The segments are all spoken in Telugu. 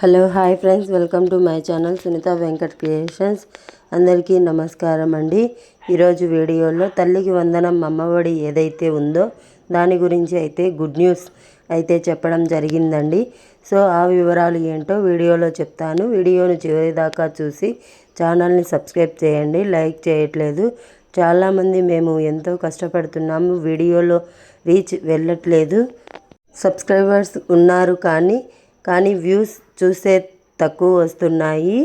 Hello hi friends. Welcome to my channel Sunitha Venkat creations. అందరికీ నమస్కారం అండి. ఈరోజు వీడియోలో తల్లికి వందనం అమ్మఒడి ఏదైతే ఉందో దాని గురించి అయితే గుడ్ న్యూస్ అయితే చెప్పడం జరిగిందండి. సో ఆ వివరాలు ఏంటో వీడియోలో చెప్తాను. వీడియోను చివరి దాకా చూసి ఛానల్ని సబ్స్క్రైబ్ చేయండి. లైక్ చేయట్లేదు. చాలామంది మేము ఎంతో కష్టపడుతున్నాము. వీడియోలో రీచ్ వెళ్ళట్లేదు. సబ్స్క్రైబర్స్ ఉన్నారు కానీ కానీ వ్యూస్ చూసే తక్కువ వస్తున్నాయి.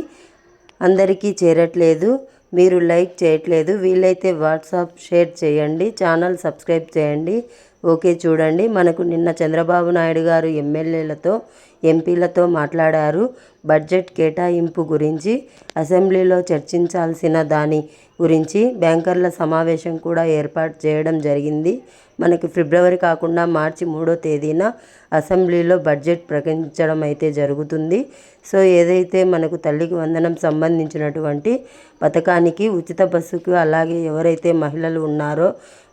అందరికీ చేరట్లేదు. మీరు లైక్ చేయట్లేదు. వీలైతే వాట్సాప్ షేర్ చేయండి. ఛానల్ సబ్స్క్రైబ్ చేయండి. ఓకే చూడండి. మనకు నిన్న చంద్రబాబు నాయుడు గారు ఎమ్మెల్యేలతో ఎంపీలతో మాట్లాడారు. బడ్జెట్ కేటాయింపు గురించి అసెంబ్లీలో చర్చించాల్సిన దాని గురించి బ్యాంకర్ల సమావేశం కూడా ఏర్పాటు చేయడం జరిగింది. మనకి ఫిబ్రవరి కాకుండా మార్చి మూడో తేదీన అసెంబ్లీలో బడ్జెట్ ప్రకటించడం అయితే జరుగుతుంది. సో ఏదైతే మనకు తల్లికి వందనం సంబంధించినటువంటి పథకానికి ఉచిత బస్సుకు అలాగే ఎవరైతే మహిళలు ఉన్నారో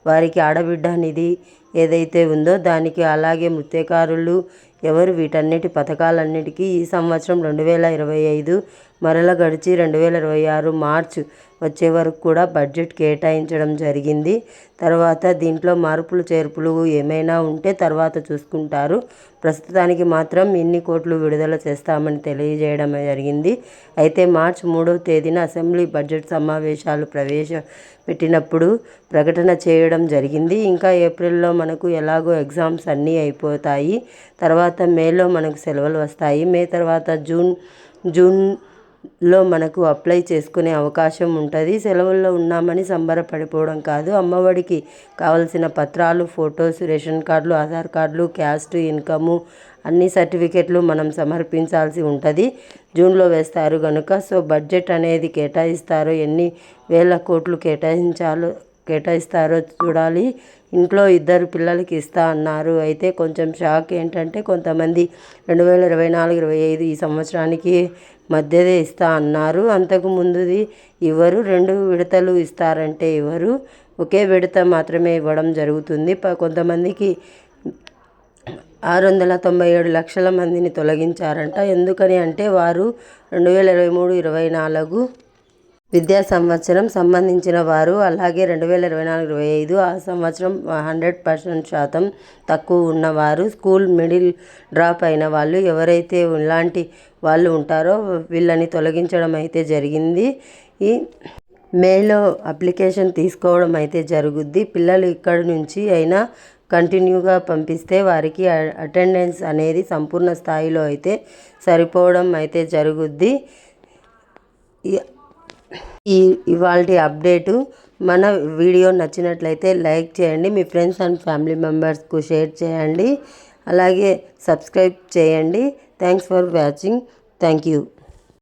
వారికి ఆడబిడ్డ నిధి ఏదైతే ఉందో దానికి అలాగే మృత్యకారులు ఎవరు వీటన్నిటి పథకాలన్నిటికీ ఈ సంవత్సరం రెండు వేల ఇరవై ఐదు మరల గడిచి రెండు వేల ఇరవై ఆరు మార్చ్ వచ్చే వరకు కూడా బడ్జెట్ కేటాయించడం జరిగింది. తర్వాత దీంట్లో మార్పులు చేర్పులు ఏమైనా ఉంటే తర్వాత చూసుకుంటారు. ప్రస్తుతానికి మాత్రం ఇన్ని కోట్లు విడుదల చేస్తామని తెలియజేయడం జరిగింది. అయితే మార్చి మూడవ తేదీన అసెంబ్లీ బడ్జెట్ సమావేశాలు ప్రవేశపెట్టినప్పుడు ప్రకటన చేయడం జరిగింది. ఇంకా ఏప్రిల్లో మనకు ఎలాగో ఎగ్జామ్స్ అన్నీ అయిపోతాయి. తర్వాత మేలో మనకు సెలవులు వస్తాయి. మే తర్వాత జూన్ జూన్ లో మనకు అప్లై చేసుకునే అవకాశం ఉంటుంది. సెలవుల్లో ఉన్నామని సంబరపడిపోవడం కాదు. అమ్మఒడికి కావలసిన పత్రాలు ఫొటోస్ రేషన్ కార్డులు ఆధార్ కార్డులు క్యాస్ట్ ఇన్కము అన్ని సర్టిఫికెట్లు మనం సమర్పించాల్సి ఉంటుంది. జూన్లో వేస్తారు కనుక సో బడ్జెట్ అనేది కేటాయిస్తారో. ఎన్ని వేల కోట్లు కేటాయించాలో కేటాయిస్తారో చూడాలి. ఇంట్లో ఇద్దరు పిల్లలకి ఇస్తా అన్నారు. అయితే కొంచెం షాక్ ఏంటంటే కొంతమంది రెండు వేల ఇరవై నాలుగు ఇరవై ఐదు ఈ సంవత్సరానికి మధ్యదే ఇస్తా అన్నారు. అంతకు ముందుది ఇవ్వరు రెండు విడతలు ఇస్తారంటే ఇవ్వరు. ఒకే విడత మాత్రమే ఇవ్వడం జరుగుతుంది. కొంతమందికి ఆరు వందల తొంభై ఏడు లక్షల మందిని తొలగించారంట. ఎందుకని అంటే వారు రెండు వేల ఇరవై మూడు ఇరవై నాలుగు విద్యా సంవత్సరం సంబంధించిన వారు అలాగే రెండు వేల ఇరవై నాలుగు ఇరవై ఐదు ఆ సంవత్సరం హండ్రెడ్ పర్సెంట్ శాతం తక్కువ ఉన్నవారు స్కూల్ మిడిల్ డ్రాప్ అయిన వాళ్ళు ఎవరైతే ఇలాంటి వాళ్ళు ఉంటారో వీళ్ళని తొలగించడం అయితే జరిగింది. ఈ మేలో అప్లికేషన్ తీసుకోవడం అయితే జరుగుద్ది. పిల్లలు ఇక్కడి నుంచి అయినా కంటిన్యూగా పంపిస్తే వారికి అటెండెన్స్ అనేది సంపూర్ణ స్థాయిలో అయితే సరిపోవడం అయితే జరుగుద్ది. ఈ ఇవాళ అప్డేటు మన వీడియో నచ్చినట్లయితే లైక్ చేయండి మీ ఫ్రెండ్స్ అండ్ ఫ్యామిలీ మెంబర్స్కు షేర్ చేయండి అలాగే సబ్స్క్రైబ్ చేయండి. Thanks for watching. Thank you.